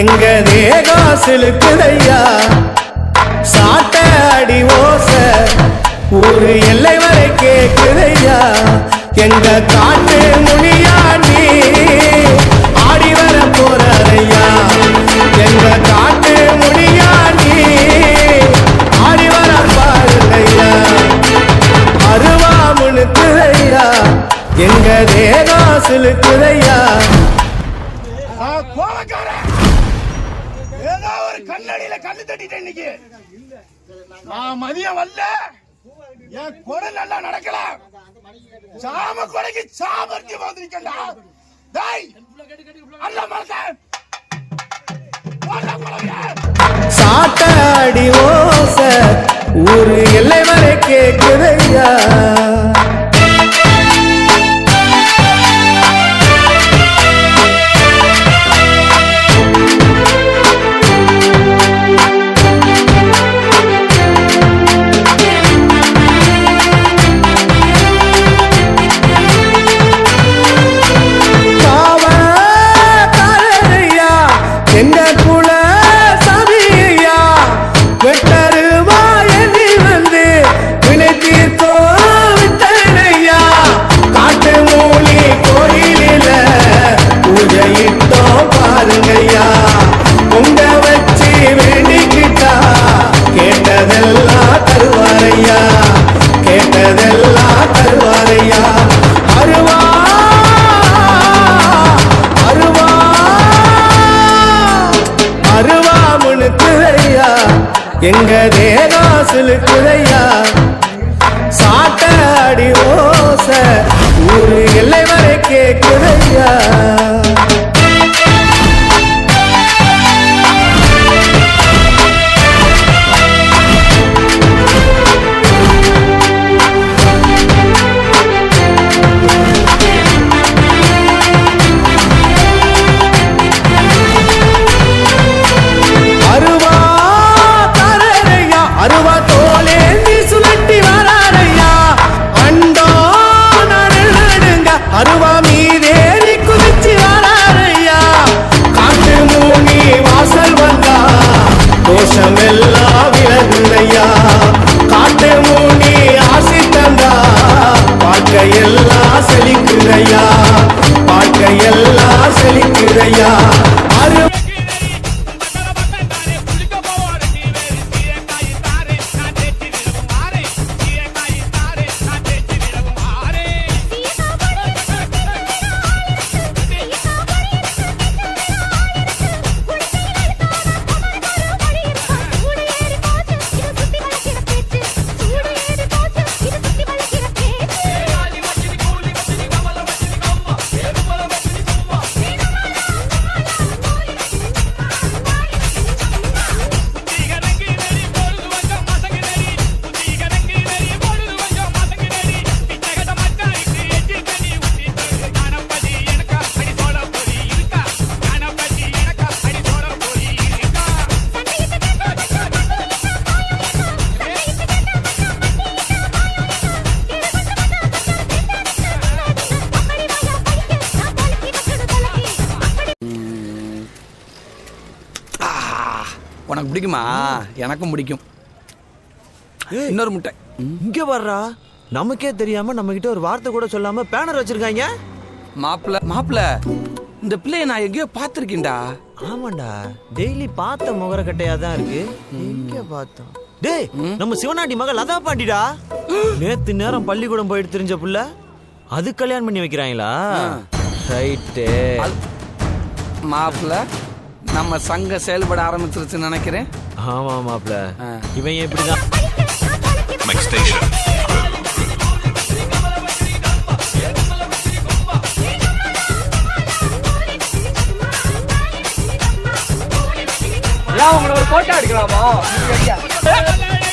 எங்க தேகம் சிலுக்குதையா சாட்ட அடி ஓச ஒரு எல்லை வரை கேக்குதையா? எங்க காட்டு முனியா நீ? ஆடி வர போறையா எங்க காட்டு முனியா நீ? ஆடி வர பாருங்கய்யா அருவா முனுக்குதையா எங்க தேகம் சிலுக்குதையா கோவக்காரன் ஏதோ ஒரு கண்ணடியில கண்ணு தட்டிட்டேன் இன்னைக்கு. நான் மதியம் வரல. என் கொடை நல்லா நடக்கல. சாம கொடைக்கு சாமர்த்தி வந்திருக்கேன்டா. டேய் அல்ல மறக்க சாட்டாடி ஓச ஒரு எல்லை வரை கேட்குதையா எல்லை வரை உனக்கு பிடிக்குமா? எனக்கும் பிடிக்கும். இன்னொரு முட்டை. இங்க வர்றா. நமக்கே தெரியாம நம்ம கிட்ட ஒரு வார்த்தை கூட சொல்லாம பேனர் வச்சிருக்காங்க. மாப்பிள மாப்பிள இந்த பிள்ளைய நான் எங்கேயோ பார்த்துருக்கேன்டா. ஆமாண்டா. டெய்லி பார்த்த முகரக்கட்டையா தான் இருக்கு. எங்க பார்த்தோம்? டேய் நம்ம சிவனாண்டி மகள் லதா பாண்டிடா. நேத்து நேரம் பள்ளிக்கூடம் போயிட்டு தெரிஞ்ச புள்ள அது கல்யாணம் பண்ணி வைக்கிறாங்களா? ரைட்டு மாப்பிள நம்ம சங்கம் செயல்பட ஆரம்பிச்சிருச்சுன்னு நினைக்கிறேன் ஆமா மாப்ள ஆ. இவன் எப்படிதான் Mix Station. Mix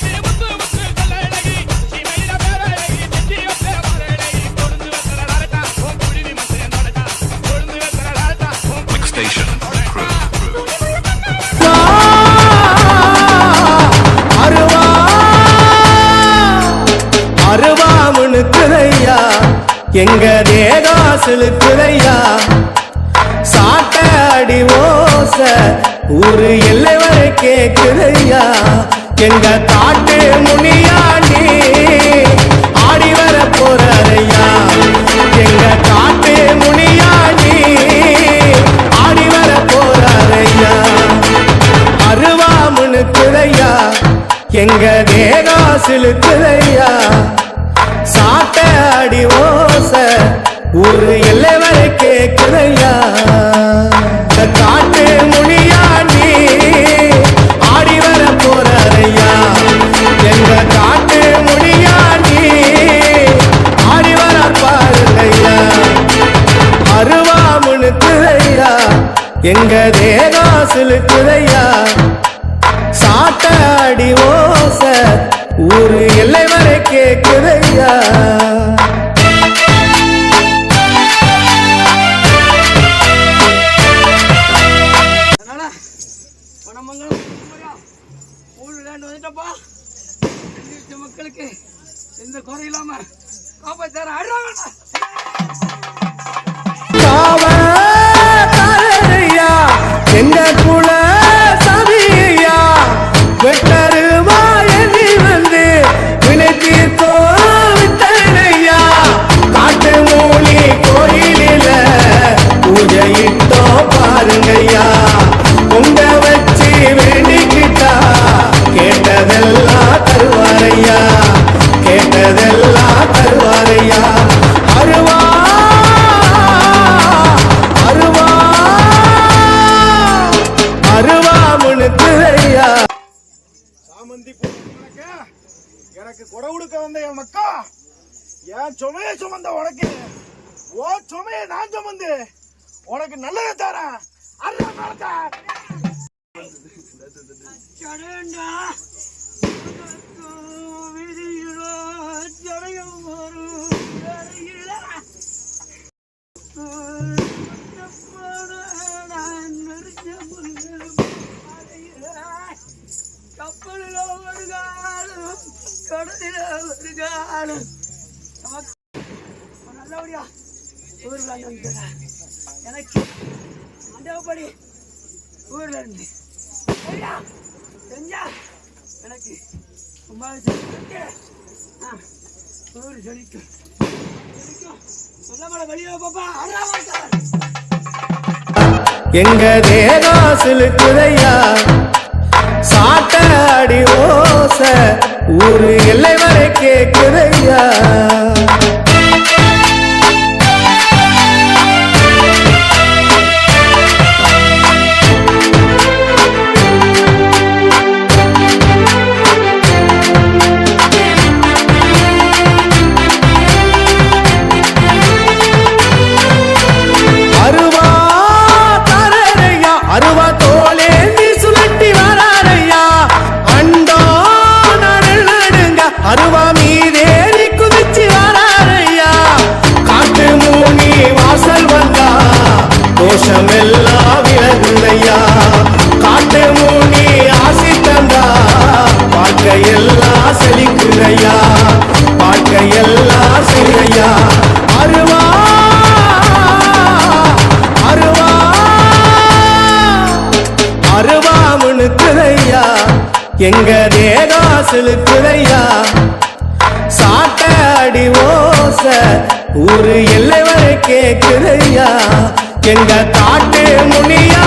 முனுக்குதையா எங்க தேகம் சிலுக்குதையா சாட்ட அடி ஓச ஊரு எல்லை வரை கேக்குதையா? எங்க காட்டு முனியாண்டி ஆடி வர போறாரையா? எங்க காட்டு முனியாண்டி ஆடி வர போறாரையா? அருவா முனுக்குதையா எங்க தேகம் சிலுக்குதையா சாட்ட அடி ஓச. ஒரு எல்லை வரை கேக்குதையா இந்த காட்டு முனியாண்டி ஆடி வர போறாரையா? எங்க காட்டு முனியாண்டி ஆடி வர பாருங்கய்யா. அருவா முனுக்குதையா எங்க தேகம் சிலுக்குதையா? சாட்ட அடி ஓச. ஒரு எல்லை வரை கேட்குதையா? விளையாண்டு வந்துட்டப்பா. மக்களுக்கு எந்த குறை இல்லாம காப்பாத்தார ஆடுறாங்க வந்து வினை தீர்த்தோ விட்டனையா. காட்டு மூலி கோயிலில பூஜையில் ஓ சுமையை நான் சுமந்து உனக்கு நல்லதை தரேன். அருள மேலத்தை வரும் கப்பலில் ஒரு காலம் கடலில் ஒரு காலம் நமக்கு நல்லபடியா ஊர் எனக்கு மண்டபப்படி ஊர்ல இருந்து செஞ்சா எனக்கு கும்பாபிஷேகம் ஆ ஊர் ஜொலிக்கும் ஜொலிக்கும் நல்ல வெளியே பாப்பா அண்ணா எங்க தேகம் சிலுக்குதையா சாட்ட அடி ஓச. ஊரு எல்லை வரை கேக்குதையா எங்க தேகம் செலுத்துதையா சாட்ட அடி ஓச ஊரு எல்லை வரை கேக்குதையா எங்க காட்டு முனியா